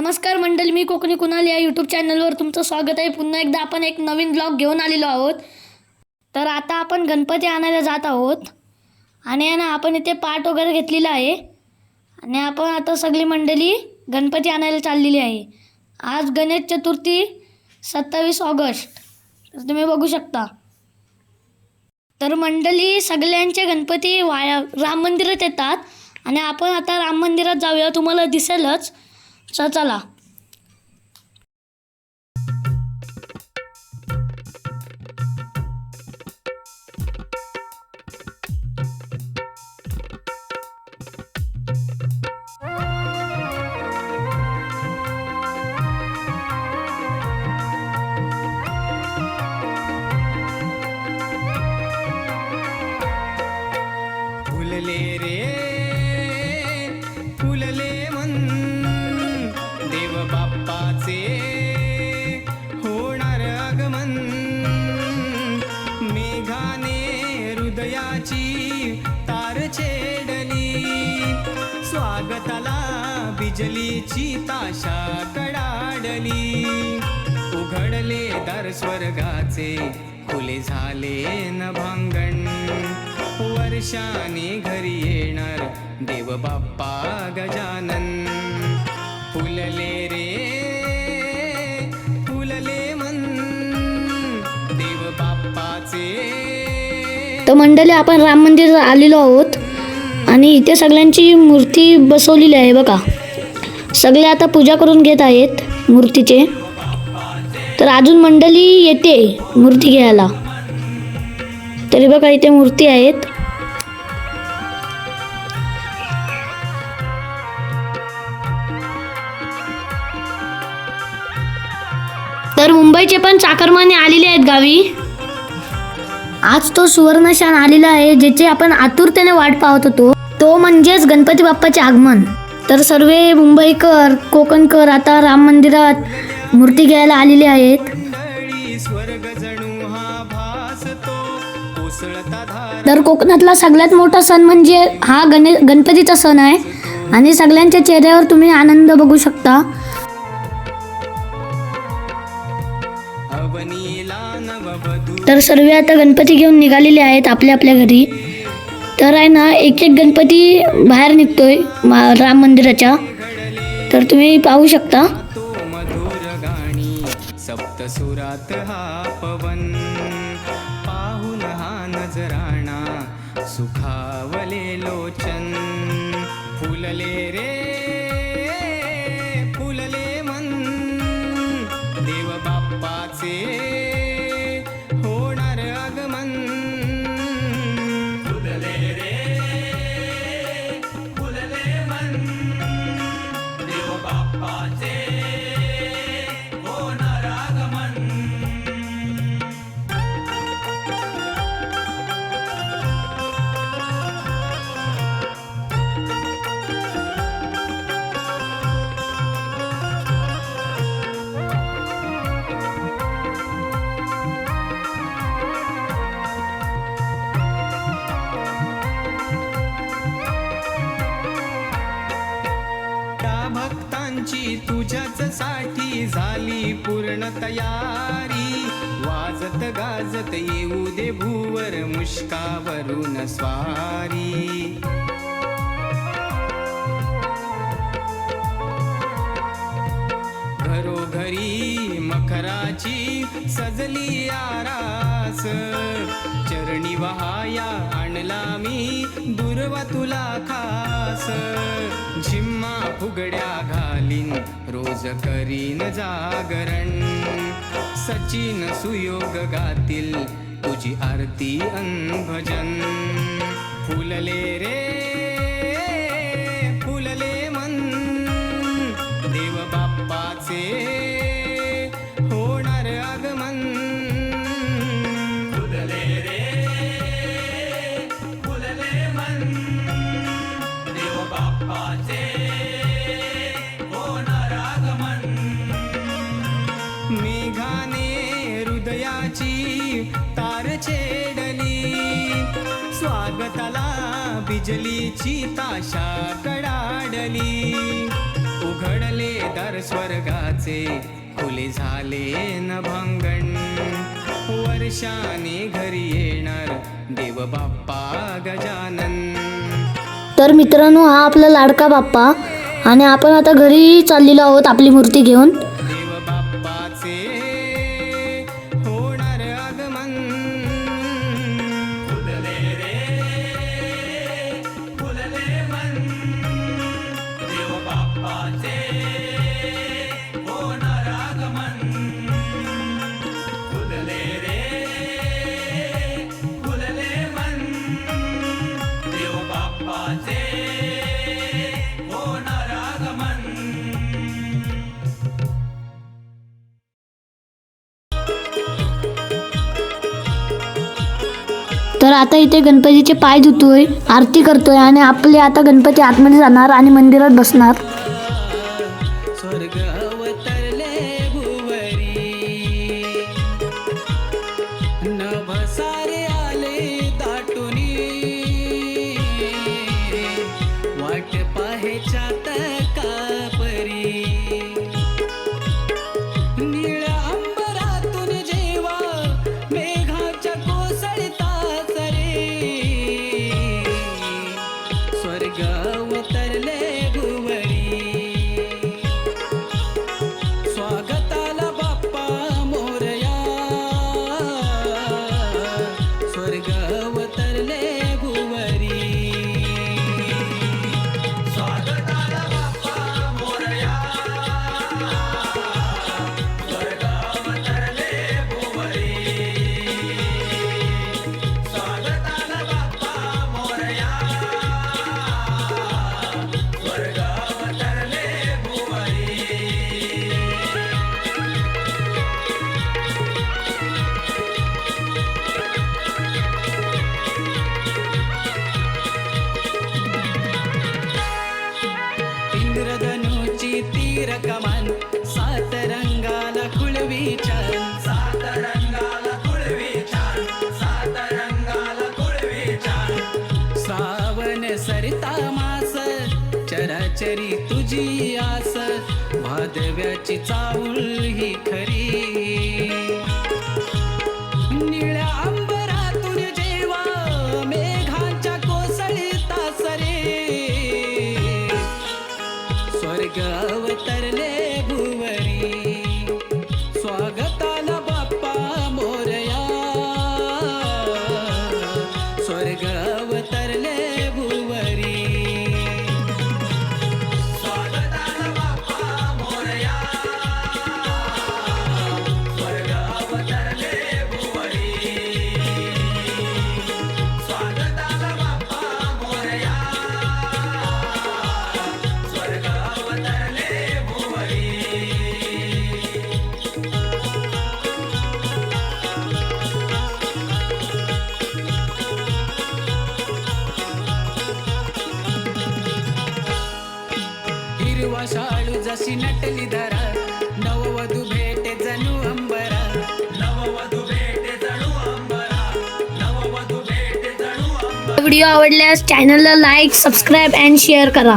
नमस्कार मंडळी मी कोकणी कुणाल या यूट्यूब चॅनलवर तुमचं स्वागत आहे. पुन्हा एकदा आपण एक नवीन ब्लॉग घेऊन आलेलो आहोत. तर आता आपण गणपती आणायला जात आहोत. आणि ना आपण इथे पाट वगैरे घेतलेला आहे. आणि आपण आता सगळी मंडळी गणपती आणायला चाललेली आहे. आज गणेश चतुर्थी सत्तावीस ऑगस्ट. तर तुम्ही बघू शकता. तर मंडळी सगळ्यांचे गणपती वाया राम मंदिरात येतात. आणि आपण आता राम मंदिरात जाऊया. तुम्हाला दिसेलच. 知道了。बिजलीची ताशा कडाडली. उघडले दार स्वर्गाचे खुले झाले न भांगण वर्षाने घरी येणार देव बाप्पा गजानन. फुलले रे फुलले मन देव बाप्पाचे तर मंडळी आपण राम मंदिर आलेलो आहोत आणि इथे सगळ्यांची मूर्ती बसवलेली आहे बघा. सगळे आता पूजा करून घेत आहेत मूर्तीचे. तर अजून मंडळी येते मूर्ती घ्यायला. तरी बघा इथे मूर्ती आहेत. तर मुंबईचे पण चाकरमाने आलेले आहेत गावी. आज तो सुवर्णशान आलेला आहे ज्याची आपण आतुरतेने वाट पाहत होतो. तो म्हणजेच गणपती बाप्पाचे आगमन. तर सर्व मुंबईकर कोकणकर आता राम मंदिरात मूर्ती घ्यायला आलेले आहेत. तर कोकणातला सगळ्यात मोठा सण म्हणजे हा गणे गणपतीचा सण आहे. आणि सगळ्यांच्या चेहऱ्यावर तुम्ही आनंद बघू शकता. तर सर्व आता गणपती घेऊन निघालेले आहेत आपल्या आपल्या घरी. तर आहे ना एक एक गणपती बाहेर निघतोय मा- राम मंदिराच्या. तर तुम्ही पाहू शकता. मधुर गाणी सप्तसुरात हा पवन पाहून हा नजराणा सुखावले लोचन. फुलले रे फुलले मन देव बाप्पाचे तुझ्याच साठी झाली पूर्ण तयारी. वाजत गाजत येऊ दे भूवर मुष्कावरून स्वारी. घरोघरी मखराची सजली आरास. चरणी वहाया आणला मी दुर्वा तुला खास. झिम्मा फुगड्या घालीन रोज करीन जागरण. सचिन सुयोग गातील तुझी आरती अन भजन. फुलले रे बिजलीची ताशा कडाडली. उघडले दर स्वर्गाचे खुले झाले न भांगण. वर्षाने घरी येणार देव बाप्पा गजानन. तर मित्रांनो हा आपला लाडका बाप्पा. आणि आपण आता घरी चाललेलो आहोत आपली मूर्ती घेऊन. तर आता इथे गणपतीचे पाय धुतोय आरती करतोय आणि आपले आता गणपती आतमध्ये जाणार आणि मंदिरात बसणार. देव्याची चाऊल ही खरी हिरवा शाळू जशी नटली धरा नववधू भेटे जणू अंबरा नववधू भेटे जणू अंबरा नववधू भेटे जणू अंबरा व्हिडिओ आवडल्यास चॅनलला लाईक सबस्क्राईब अँड शेअर करा